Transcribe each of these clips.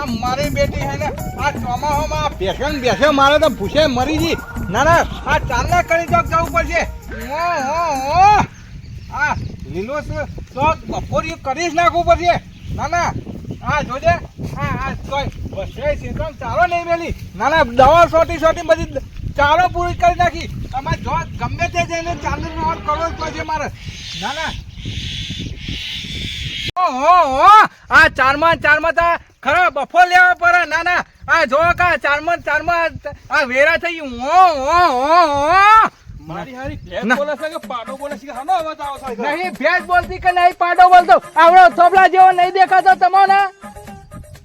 આ મારી બેટી હે ને આ ચોમાહોમાં બેસે ને બેસે મારે તો ભૂસે મરી જી. ના ના આ ચાંદા કરી ચોક જવું પડશે. ઓ હો હો. આ લીલો ચોક બપોરી કરીશ નાખવું પડશે. ના ના આ જોજે. હા આ તોય બસે શેતમ ચાલો નહીં મેલી. ના ના દવા સોટી સોટી બધી ચાલો પૂરી કરી નાખી. તમે જો ગમે તે જઈને ચાંદો નો કરવો જ પડશે મારે. ના ના. ઓહો, આ ચારમાં ચારમાં તો ખરા બફો લેવા પડે ના ના. આ જો કા ચારમાં ચારમાં આ વેરા થઈ ઓ ઓ ઓ મારી હારી બોલે છે કે પાડો બોલે છે કે હાનો અવાજ આવે છે નહીં ભેંસ બોલતી કે નહીં પાડો બોલતો. આવડો થોપલા જેવો નહીં દેખાતો તમને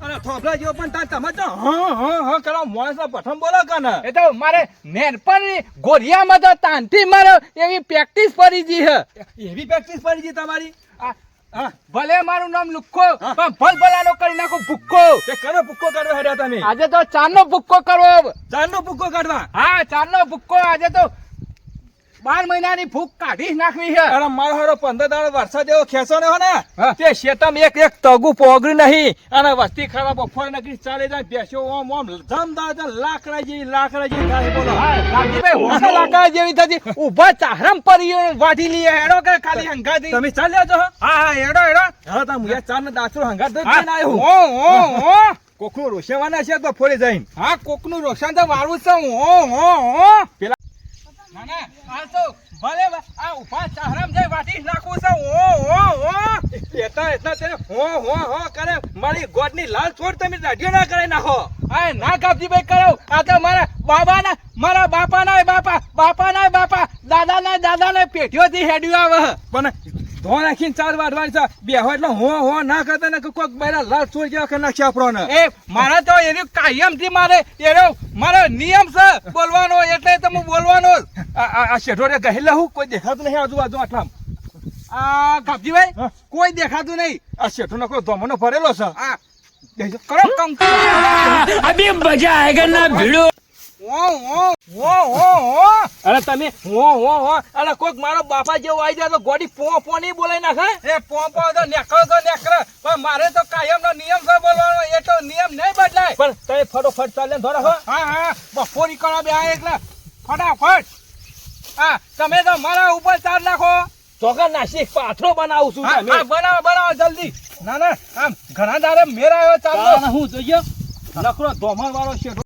અરે થોભલા જેવો પણ તાર તમે તો હ હ હા કરો માણસના પઠમ બોલો કે ને? એ તો મારે નેનપણની ગોરિયામાં તો તાનથી મારે એવી પ્રેક્ટિસ પડી ગઈ છે. એવી પ્રેક્ટિસ પડી ગઈ તમારી? આ ભલે મારું નામ લુક્કો. પણ ભલ ભલાનો કરી નાખો ભૂક્કો. તે કરો ભૂક્કો કાઢવા હેડ્યા તમે? આજે તો ચારનો ભૂક્કો કરવો. ચારનો ભૂક્કો કાઢવા? હા ચારનો ભૂક્કો આજે તો બાર મહિનાની ભૂખ કાઢી નાખવી છે. અરે મારો હારો પંદર દાડો વરસાદ એવો ખેંચો ને હો ને તે શેતમ એક એક તગુ પોગરી નહીં. અને વસ્તી ખરાબ બફોર નગરી ચાલે જાય બેસ્યો ઓમ ઓમ જમ લાકડા જેવી લાકડા જેવી થાય બોલો. હા, લાકડા જેવી થતી ઊભા ચાહરમ પરી વાઢી લઈએ હેડો કે ખાલી હંગાથી તમે ચાલ્યા છો હા. હા હેડો હેડો. હા તા મુયા ચાર ને દાસરો હંગા દે આવ્યો ઓ ઓ ઓ કોકનું રોશેવાના છે તો ફોડી જઈને. હા કોકનું રોશન તો વાળું છે ઓ ઓ ઓ પેલા એટલા હો હો તમે ના ચાર કરતા ને લાલ છોડ જેવા કરી નાખશે આપણોને. એ, મારા તો એનું કાયમથી મારે એનો મારો નિયમ છે. બોલવાનો એટલે તો હું બોલવાનો. આ શેઠોરે ગહેલા હું કોઈ દેખાતું નહીં આજુબાજુ આટલામાં. આ કાપજીભાઈ કોઈ દેખાતું નહીં. આ શેઠો નો ધમનો ભરેલો છે. આ કરો કંકુ તમે હો હો હો. અરે કોઈક મારો બાપા જેવો આવી જાય તો ગોડી પો પો નહીં બોલાઈ નાખે એ પો પો તો તો નેકળો. પણ મારે તો કાયમનો નિયમ છે બોલવાનો. એ તો નિયમ નહીં બદલાય. પણ તમે ફટોફટ ચાલે થોડા હા. હા બપોરી કરો બે એકલા ફટાફટ. હા તમે તો મારા ઉપર ચાર નાખો. ચોકર નાસી પાથરો બનાવું છું હા તમે. બનાવો બનાવો જલ્દી. ના ના આમ ઘણા દાડે મેરાયો આવ્યો ચાલો હું જોઈએ? નકરો ધોમણ વાળો શેઠો.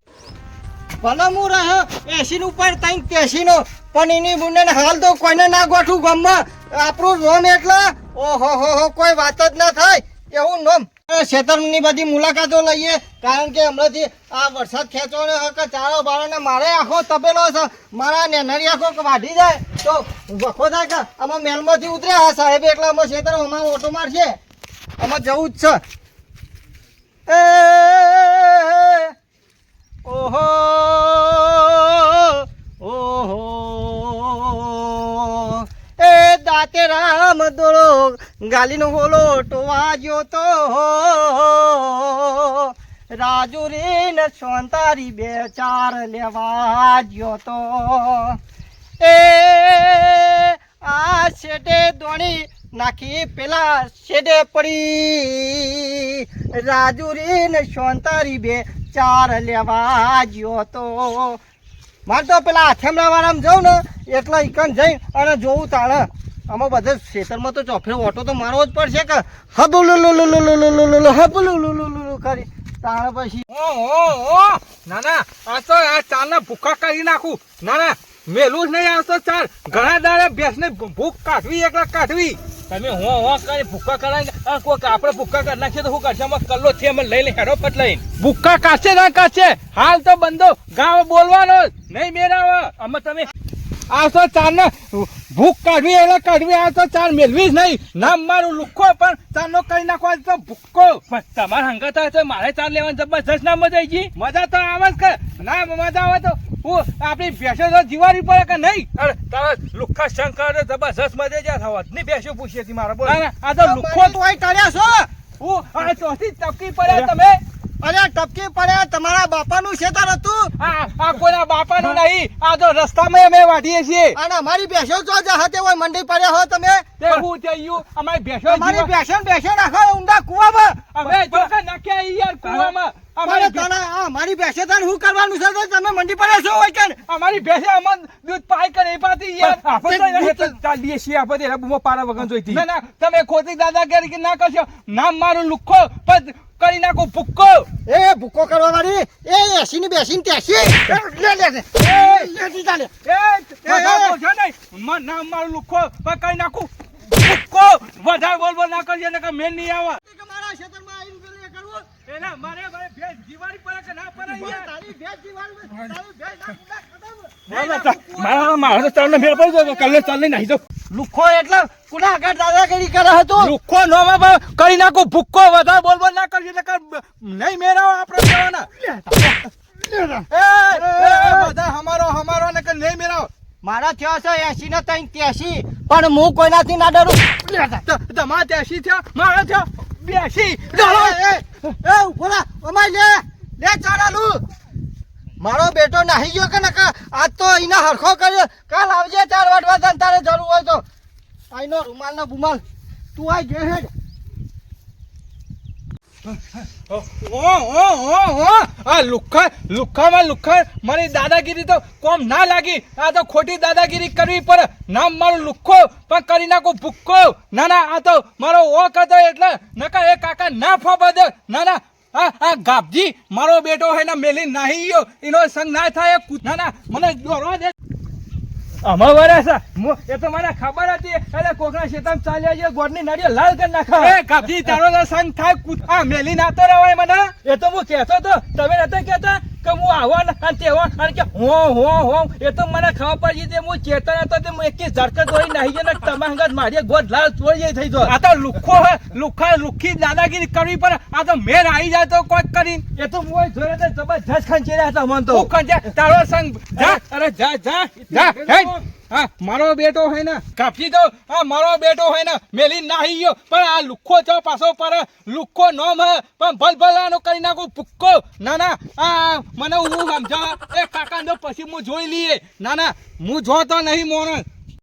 ભલે હું રહ્યો એસી ઉપર તઈ તેસી નો પણ એની બુને હાલ તો કોઈને ના ગોઠું ગમમાં આપણું નોમ એટલે ઓહો હો હો કોઈ વાત જ ના થાય. એવું નોમ. ખેતરની બધી મુલાકાતો લઈએ, કારણ કે હમણાંથી આ વરસાદ ખેંચવાનો હક ચારો બારો ને મારે આખો તપેલો છે. મારા નેનરી આખો વાઢી જાય તો વખો થાય કે આમાં મેલમાંથી ઉતર્યા હા, સાહેબ, એટલે અમે શેતર અમારો ઓટો મારશે. આમાં જવું જ છે. એ ઓહો ઓહો એ દાતે રામ દોડો, ગાલીનો હોલો ટોવાજો તો રાજુ રે ને સોંતારી બે ચાર લેવા જ્યો તો. એ આ શેડે દોણી નાખી પેલા શેડે પડી. રાજુરી ને સોંતારી બે ચાર લેવા જ્યો તો. મારે તો પેલા આથેમડા વાળામાં જાઉં ને એટલે ઈકન જઈ અને જોઉં તાણે. આમાં બધા ખેતરમાં તો ચોફેર ઓટો તો મારવો જ પડશે કે હબલુલુલુલુલુલુલુલુલુ હબલુલુલુલુલુ કરી. તાણે પછી ઓ ઓ ઓ ના ના આ તો આ ચાલને ભૂખા કરી નાખું. ના ના મેલું જ નહીં આવતો ચાલ. ઘણા દાડે ભેંસને ભૂખ કાઢવી એકલા કાઢવી. તમે હો હો કરી ભૂક્કા કરાય આ કોઈક આપણે ભૂક્કા કરી નાખીએ તો શું કરશે? અમે કલ્લો છે અમે લઈ લઈ હેડો પટ લઈને ભૂખા કાશે ના કાશે હાલ તો બંધો ગાવ બોલવાનો જ. નહીં મેરાવ. અમે તમે આ તો ચારને ભૂખ કાઢવી એટલે કાઢવી આ તો ચાર મેળવી જ નહીં. નામ મારું લુખો પણ ચારનો કરી નાખવા તો ભૂક્કો તમારે તમારા હંગત આવે તો મારે ચાર લેવાની જબરજસ્ત ના મજા આવી ગઈ. મજા તો આવે જ કે. ના મજા આવે તો હું આપણી ભેંસો તો જીવારી પડે કે નહીં? અરે તારા લુખા શંકર જબરજસ્ત મજા જ્યાં થવા. ની ભેંસો પૂછી હતી મારા બોલ. ના, ના, આ તો લુખો તો તોય કર્યા છો. હું. આ ચોથી ટપકી પડ્યા તમે. અરે ટપકી પડે તમારા બાપાનું ખેતર હતું? આ કોઈના કોઈના બાપાનું નહીં આ તો રસ્તામાં અમે વાઢીએ છીએ. અને અમારી ભેંસો જો હાથે હોય મંડી પડ્યા હો તમે. તે હું થયું અમારી ભેંસો જીવા- ભેંસો ભેંસો નાખો ઊંડા કુવામાં. અમે જો કે નાખ્યા યાર કૂવામાં. અમારી તને આ મારી ભેંસો તને શું કરવાનું છે? તો તમે મંડી પડે છો હોય કે અમારી ભેંસે અમન દૂધ પાય કરે એ પાતી યાર. આપણે તો ચાલીએ છીએ આપણે તો પારા વગર જોઈતી ના ના તમે ખોટી દાદાગીરી ના કરશો. નામ મારું લુખ્ખો પણ કરી નાખો ભૂક્કો. એ ભૂક્કો કરવા વાળી એ એસી ની બેસી ને ત્યાસી લે લે લે એ એ કરી નાખું. ભૂક્કો વધારે બોલ બોલ ના કરજે ને મેં નહીં આવે. કે મારા ખેતરમાં આવીને પેલું કરવું? એના મારે મારે ભેજ જીવાડી પર કે ના પર યાર તારી ભેંસ પર તારી ભેજ ના ખતમ. મારા મારા તો ચાલને મેળ પડી જાય કલ્લે ચાલ નહીં આવી જાઉં. લુખો એટલે કુડા આગળ દાદાગીરી કરે હતો લુખો નો કરી નાખો ભૂક્કો વધારે બોલ બોલ ના કરજો ને કર- નહીં મેરાવો આપણે જવાના એ એ, બધા હમારો હમારો ને કે નહીં મેરાવો મારા થયો છે એસી ને ત્રણ ત્યાસી પણ હું કોઈનાથી ના ડરું. તમારે ત્યાંસી થયો મારો થયો બેસી લે લે ચારાલું. મારો બેટો નાહી ગયો કે નકા આજ તો એના હરખો કર્યો. કાલ આવજે ચાર વાટવા તને તારે જરૂર હોય તો. આઈનો રૂમાલ ને બુમાલ. તું આઈ ગયો હેડ. લુખ્ખામાં લુખ્ખા મારી દાદાગીરી તો કોમ ના લાગી. આ તો ખોટી દાદાગીરી કરવી પડે. નામ મારું લુખ્ખો, પણ કરી નાખું ભૂક્કો ના ના, આ તો મારો ઓક હતો એટલે નકા એ કાકા ના ફાબા દે. ના ના, આ આ ગાબજી મારો બેટો હે ને મેલી નાહી ગયો. એનો સંગ ના થાય ના ના, મને દોરવા દે. અમાર એ તો મને ખબર હતી. એટલે કોકના શેતામ ચાલ્યા છે ગોળની નાળીઓ લાલ કરી નાખા. એ તારો સંગ થાય કૂદ- મેલી નાતો રવાય મને. એ તો હું કહેતો તો તમે નતા કહેતા? કે હું આવા ને અને તેવા અને કે હો હો હો એ તો મને ખબર પડી તે હું ચેતન હતો તે એકી ઝડકે દોડી નાહી ને તમારા હંગત મારી ગોદ લાલ ચોરી જાય થઈ જાય આ તો લુખ્ખો હે લુખા લુખી દાદાગીરી કરવી પડે. આ તો મેર આવી જાય તો કોઈ કરી. એ તો હું જોડે તો જબરજસ્ત ખંચેર્યા હતા મન તો. કંજા તારો સંગ. જા. અરે જા જા. જા હા, મારો બેટો હોય ને, કાપી દો હા, મારો બેટો હોય ને, મેલી નાહી ગયો. પણ આ લુખ્ખો છો પાછો પર લુખ્ખો નો મ પણ ભલ ભલાનો કરી નાખું પુક્કો ના ના, આ મને હું સમજા એ કાકા પછી હું જોઈ લઈએ. ના ના, હું જોતો નહીં મોણ